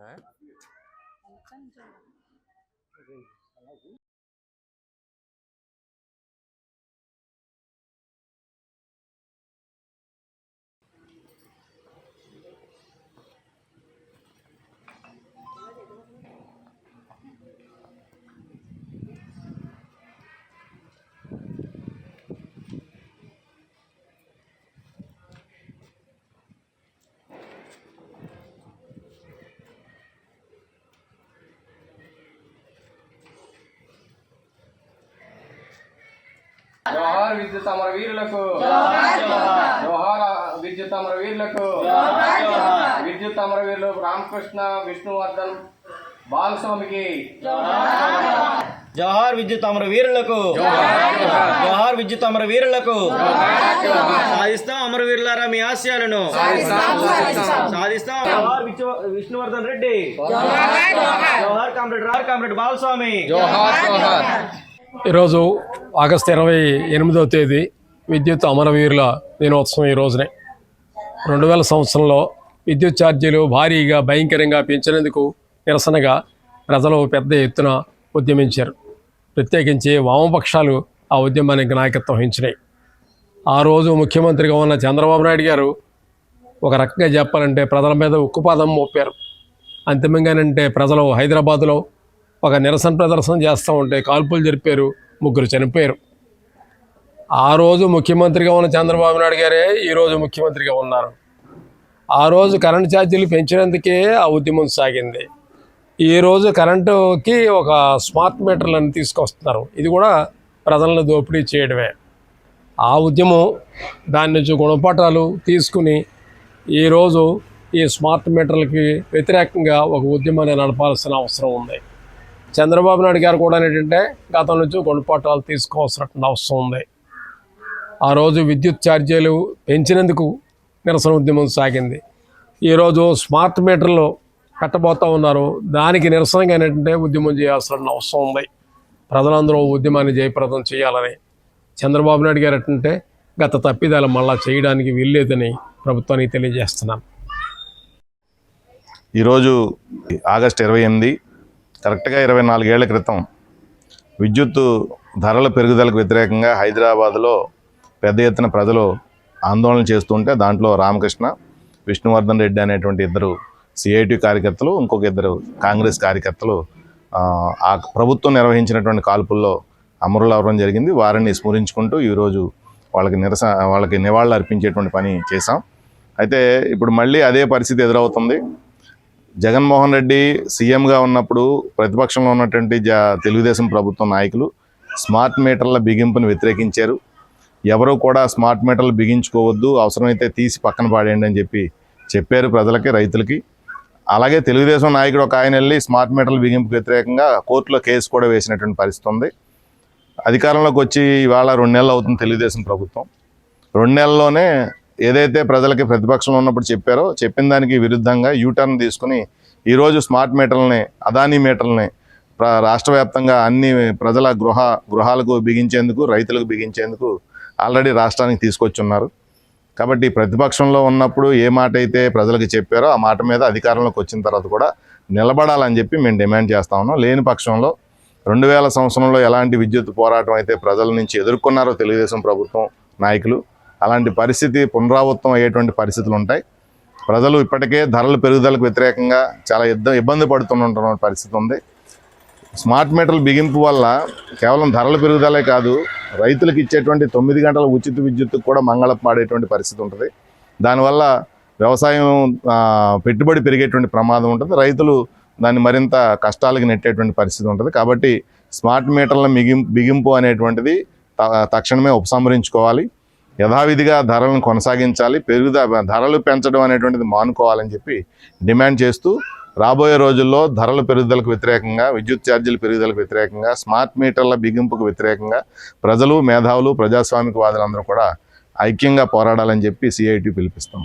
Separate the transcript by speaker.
Speaker 1: ఆ? జోహార్ విద్యుత్ అమర వీరులకు జోహార్ విద్యుత్ అమర వీరులకు. విద్యుత్ అమర వీరులు రామకృష్ణ విష్ణువర్ధన్ బాలస్వామికి.
Speaker 2: జోహార్ విద్యుత్ అమర వీరులకు. జోహార్ విద్యుత్ అమర వీరులకు. సాధిస్తాం అమర వీరులారా మీ ఆశయాలను. సాధిస్తాం జోహార్ విశ్వ- విష్ణువర్ధన్ రెడ్డి. జోహార్ కామ్రేడ్ రార్ కామ్రేడ్ బాలస్వామి.
Speaker 3: ఈరోజు ఆగస్టు ఇరవై ఎనిమిదవ తేదీ విద్యుత్ అమరవీరుల దినోత్సవం ఈ రోజునే. రెండు వేల సంవత్సరంలో విద్యుత్ ఛార్జీలు భారీగా భయంకరంగా పెంచినందుకు నిరసనగా ప్రజలు పెద్ద ఎత్తున ఉద్యమించారు. ప్రత్యేకించి వామపక్షాలు ఆ ఉద్యమానికి నాయకత్వం వహించినాయి. ఆ రోజు ముఖ్యమంత్రిగా ఉన్న చంద్రబాబు నాయుడు గారు ఒక రకంగా చెప్పాలంటే ప్రజల మీద ఉక్కుపాదం మోపారు. అంతిమంగానంటే ప్రజలు హైదరాబాదులో ఒక నిరసన ప్రదర్శన చేస్తూ ఉంటే కాల్పులు జరిపారు. ముగ్గురు చనిపోయారు. ఆ రోజు ముఖ్యమంత్రిగా ఉన్న చంద్రబాబు నాయుడు గారే ఈరోజు ముఖ్యమంత్రిగా ఉన్నారు. ఆ రోజు కరెంటు ఛార్జీలు పెంచినందుకే ఆ ఉద్యమం సాగింది. ఈ రోజు కరెంటుకి ఒక స్మార్ట్ మీటర్లను తీసుకొస్తున్నారు. ఇది కూడా ప్రజలను దోపిడీ చేయడమే. ఆ ఉద్యమం దాని నుంచి గుణపాఠాలు తీసుకుని ఈరోజు ఈ స్మార్ట్ మీటర్లకి వ్యతిరేకంగా ఒక ఉద్యమాన్ని నడపాల్సిన అవసరం ఉంది. చంద్రబాబు నాయుడు గారు కూడా ఏంటంటే గతం నుంచి గుణపాఠాలు తీసుకోవాల్సిన అవసరం ఉంది. ఆ రోజు విద్యుత్ ఛార్జీలు పెంచినందుకు నిరసన ఉద్యమం సాగింది. ఈరోజు స్మార్ట్ మీటర్లు పెట్టబోతూ ఉన్నారు. దానికి నిరసనగా ఏంటంటే ఉద్యమం చేయాల్సిన అవసరం ఉంది. ప్రజలందరూ ఉద్యమాన్ని జయప్రదం చేయాలని చంద్రబాబు నాయుడు గారు ఏంటంటే గత తప్పిదాలు మళ్ళా చేయడానికి వీల్లేదని ప్రభుత్వానికి తెలియజేస్తున్నాను.
Speaker 4: ఈరోజు ఆగస్ట్ ఇరవై ఎనిమిది కరెక్ట్గా ఇరవై నాలుగేళ్ళ క్రితం విద్యుత్తు ధరల పెరుగుదలకు వ్యతిరేకంగా హైదరాబాద్లో పెద్ద ఎత్తున ప్రజలు ఆందోళన చేస్తుంటే దాంట్లో రామకృష్ణ విష్ణువర్ధన్ రెడ్డి అనేటువంటి ఇద్దరు సిఐటి కార్యకర్తలు ఇంకొక ఇద్దరు కాంగ్రెస్ కార్యకర్తలు ఆ, ఆ ప్రభుత్వం నిర్వహించినటువంటి కాల్పుల్లో అమరులు అవ్వడం జరిగింది. వారిని స్మరించుకుంటూ ఈరోజు వాళ్ళకి నిరస వాళ్ళకి నివాళులు అర్పించేటువంటి పని చేశాం. అయితే ఇప్పుడు మళ్ళీ అదే పరిస్థితి ఎదురవుతుంది. జగన్మోహన్ రెడ్డి సీఎంగా ఉన్నప్పుడు ప్రతిపక్షంలో ఉన్నటువంటి జ తెలుగుదేశం ప్రభుత్వం నాయకులు స్మార్ట్ మీటర్ల బిగింపును వ్యతిరేకించారు. ఎవరు కూడా స్మార్ట్ మీటర్లు బిగించుకోవద్దు అవసరమైతే తీసి పక్కన పాడేయండి అని చెప్పి చెప్పారు ప్రజలకి రైతులకి. అలాగే తెలుగుదేశం నాయకుడు ఒక ఆయన వెళ్ళి స్మార్ట్ మీటర్ల బిగింపుకు వ్యతిరేకంగా కోర్టులో కేసు కూడా వేసినటువంటి పరిస్థితి ఉంది. అధికారంలోకి వచ్చి ఇవాళ రెండు నెలలు అవుతుంది తెలుగుదేశం ప్రభుత్వం. రెండు నెలల్లోనే ఏదైతే ప్రజలకి ప్రతిపక్షంలో ఉన్నప్పుడు చెప్పారో చెప్పిన దానికి విరుద్ధంగా యూటర్న్ తీసుకుని ఈరోజు స్మార్ట్ మీటర్లని అదానీ మీటర్లని రాష్ట్ర వ్యాప్తంగా అన్ని ప్రజల గృహ గృహాలకు బిగించేందుకు రైతులకు బిగించేందుకు ఆల్రెడీ రాష్ట్రానికి తీసుకొచ్చున్నారు. కాబట్టి ప్రతిపక్షంలో ఉన్నప్పుడు ఏ మాట అయితే ప్రజలకు చెప్పారో ఆ మాట మీద అధికారంలోకి వచ్చిన తర్వాత కూడా నిలబడాలని చెప్పి మేము డిమాండ్ చేస్తా ఉన్నాం. లేని పక్షంలో రెండు వేల సంవత్సరంలో ఎలాంటి విద్యుత్ పోరాటం అయితే ప్రజల నుంచి ఎదుర్కొన్నారో తెలుగుదేశం ప్రభుత్వం నాయకులు అలాంటి పరిస్థితి పునరావృతం అయ్యేటువంటి పరిస్థితులు ఉంటాయి. ప్రజలు ఇప్పటికే ధరల పెరుగుదలకు వ్యతిరేకంగా చాలా యుద్ధం ఇబ్బంది పడుతున్న పరిస్థితి ఉంది. స్మార్ట్ మీటర్ల బిగింపు వల్ల కేవలం ధరల పెరుగుదలే కాదు రైతులకు ఇచ్చేటువంటి తొమ్మిది గంటల ఉచిత విద్యుత్తుకు కూడా మంగళ పాడేటువంటి పరిస్థితి ఉంటుంది. దానివల్ల వ్యవసాయం పెట్టుబడి పెరిగేటువంటి ప్రమాదం ఉంటుంది. రైతులు దాన్ని మరింత కష్టాలకు నెట్టేటువంటి పరిస్థితి ఉంటుంది. కాబట్టి స్మార్ట్ మీటర్ల మిగిం బిగింపు అనేటువంటిది త- తక్షణమే ఉపసంహరించుకోవాలి. యథావిధిగా ధరలను కొనసాగించాలి పెరుగుద ధరలు పెంచడం అనేటువంటిది మానుకోవాలని చెప్పి డిమాండ్ చేస్తూ రాబోయే రోజుల్లో ధరల పెరుగుదలకు వ్యతిరేకంగా విద్యుత్ ఛార్జీల పెరుగుదలకు వ్యతిరేకంగా స్మార్ట్ మీటర్ల బిగింపుకు వ్యతిరేకంగా ప్రజలు మేధావులు ప్రజాస్వామిక వాదులందరూ కూడా ఐక్యంగా పోరాడాలని చెప్పి సిఐటి పిలిపిస్తాం.